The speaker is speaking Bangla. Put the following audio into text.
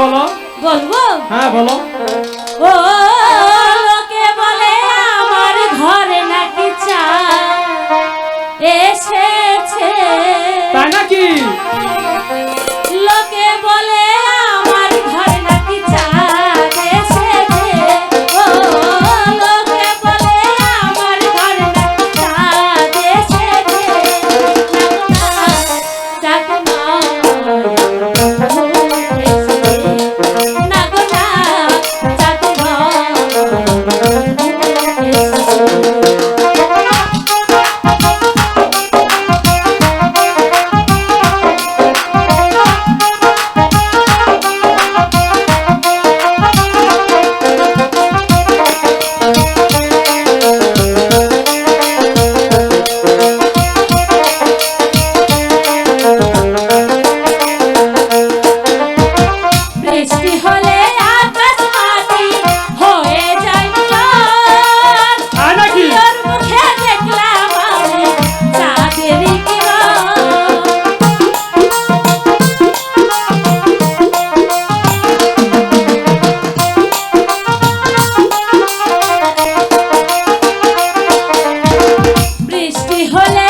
বলো। বলব হ্যাঁ বলো। ও লোকে বলে আমার ঘরে নাকি চা। এসেছে। তাই নাকি? relève.